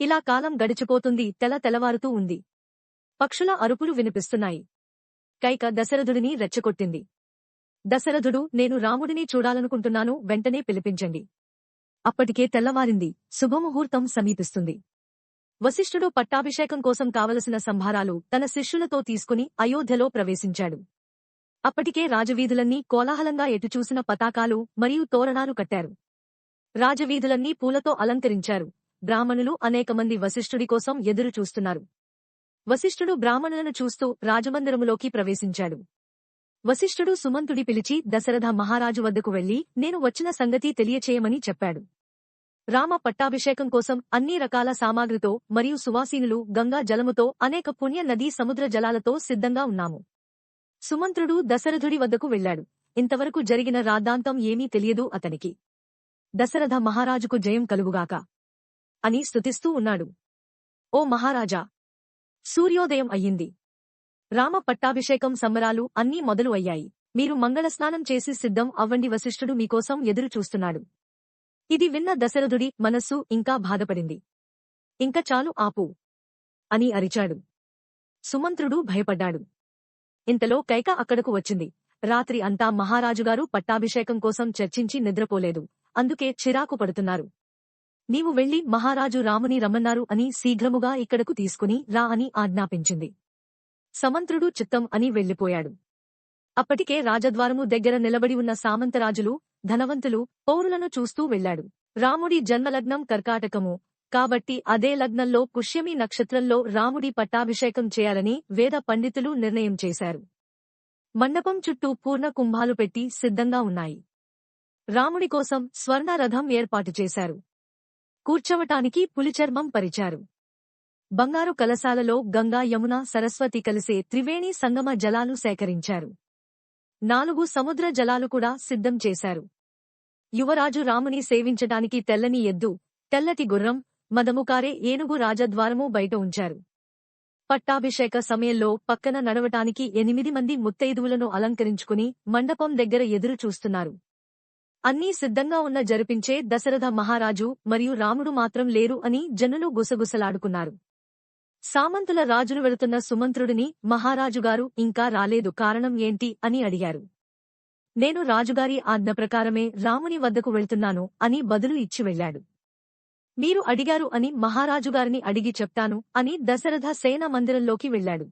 ఇలా కాలం గడిచిపోతుంది తెల తెలవారుతూ ఉంది. పక్షుల అరుపులు వినిపిస్తున్నాయి. కైక దశరథుడిని రెచ్చగొట్టింది. దశరథుడు నేను రాముడిని చూడాలనుకుంటున్నాను వెంటనే పిలిపించండి. అప్పటికే తెల్లవారింది. శుభముహూర్తం సమీపిస్తుంది. వశిష్ఠుడు పట్టాభిషేకం కోసం కావలసిన సంభారాలు తన శిష్యులతో తీసుకుని అయోధ్యలో ప్రవేశించాడు. అప్పటికే రాజవీధులన్నీ కోలాహలంగా ఎటుచూసిన పతాకాలు మరియు తోరణాలు కట్టారు. రాజవీధులన్నీ పూలతో అలంకరించారు. బ్రాహ్మణులు అనేకమంది వశిష్ఠుడి కోసం ఎదురు చూస్తున్నారు. వశిష్ఠుడు బ్రాహ్మణులను చూస్తూ రాజమందిరములోకి ప్రవేశించాడు. వశిష్ఠుడు సుమంతుడి పిలిచి దశరథ మహారాజు వద్దకు వెళ్ళి నేను వచ్చిన సంగతి తెలియచేయమని చెప్పాడు. రామ పట్టాభిషేకం కోసం అన్ని రకాల సామాగ్రితో మరియు సువాసీనులు గంగా జలముతో అనేక పుణ్య నదీ సముద్ర జలాలతో సిద్ధంగా ఉన్నాము. సుమంత్రుడు దశరథుడి వద్దకు వెళ్ళాడు ఇంతవరకు జరిగిన రాద్ధాంతం ఏమీ తెలియదు అతనికి. దశరథ మహారాజుకు జయం కలుగుగాక. అని స్తుతిస్తూ ఉన్నాడు. ఓ మహారాజా! సూర్యోదయం అయ్యింది. రామ పట్టాభిషేకం సంబరాలు అన్నీ మొదలు అయ్యాయి. మీరు మంగళస్నానం చేసి సిద్ధం అవ్వండి వశిష్ఠుడు మీకోసం ఎదురు చూస్తున్నాడు. ఇది విన్న దశరథుడి మనస్సు ఇంకా బాధపడింది. ఇంక చాలు ఆపు! అని అరిచాడు. సుమంత్రుడు భయపడ్డాడు. ఇంతలో కైక అక్కడకు వచ్చింది. రాత్రి అంతా మహారాజుగారు పట్టాభిషేకం కోసం చర్చించి నిద్రపోలేదు. అందుకే చిరాకు పడుతున్నారు. నీవు వెళ్ళి మహారాజు రాముని రమ్మన్నారు అని శీఘ్రముగా ఇక్కడకు తీసుకుని రా అని ఆజ్ఞాపించింది. సమంత్రుడు చిత్తం అని వెళ్ళిపోయాడు అప్పటికే రాజద్వారము దగ్గర నిలబడి ఉన్న సామంతరాజులు ధనవంతులు పౌరులను చూస్తూ వెళ్ళాడు రాముడి జన్మలగ్నం కర్కాటకము. కాబట్టి అదే లగ్నంలో పుష్యమి నక్షత్రంలో రాముడి పట్టాభిషేకం చేయాలని వేద పండితులు నిర్ణయం చేశారు. మండపం చుట్టూ పూర్ణ కుంభాలు పెట్టి సిద్ధంగా ఉన్నాయి. రాముడి కోసం స్వర్ణరథం ఏర్పాటు చేశారు. కూర్చోవటానికి పులిచర్మం పరిచారు. బంగారు కలశాలలో గంగా యమున సరస్వతి కలిసే త్రివేణి సంగమ జలాలు సేకరించారు. నాలుగు సముద్ర జలాలు కూడా సిద్ధం చేశారు. యువరాజు రాముని సేవించటానికి తెల్లని ఎద్దు తెల్లటి గుర్రం మదముకారే ఏనుగు రాజద్వారము బయట ఉంచారు. పట్టాభిషేక సమయంలో పక్కన నడవటానికి ఎనిమిది మంది ముత్తైదువులను అలంకరించుకుని మండపం దగ్గర ఎదురు చూస్తున్నారు. అన్నీ సిద్ధంగా ఉన్న జరిపించే దశరథ మహారాజు మరియు రాముడు మాత్రం లేరు అని జనులు గుసగుసలాడుకున్నారు. సామంతుల రాజును వెళుతున్న సుమంత్రుడిని మహారాజుగారు ఇంకా రాలేదు కారణం ఏంటి అని అడిగారు. నేను రాజుగారి ఆజ్ఞ ప్రకారమే రాముని వద్దకు వెళ్తున్నాను అని బదులు ఇచ్చి వెళ్ళాడు మీరు అడిగారు అని మహారాజుగారిని అడిగి చెప్తాను అని దశరథ సేన మందిరంలోకి వెళ్ళాడు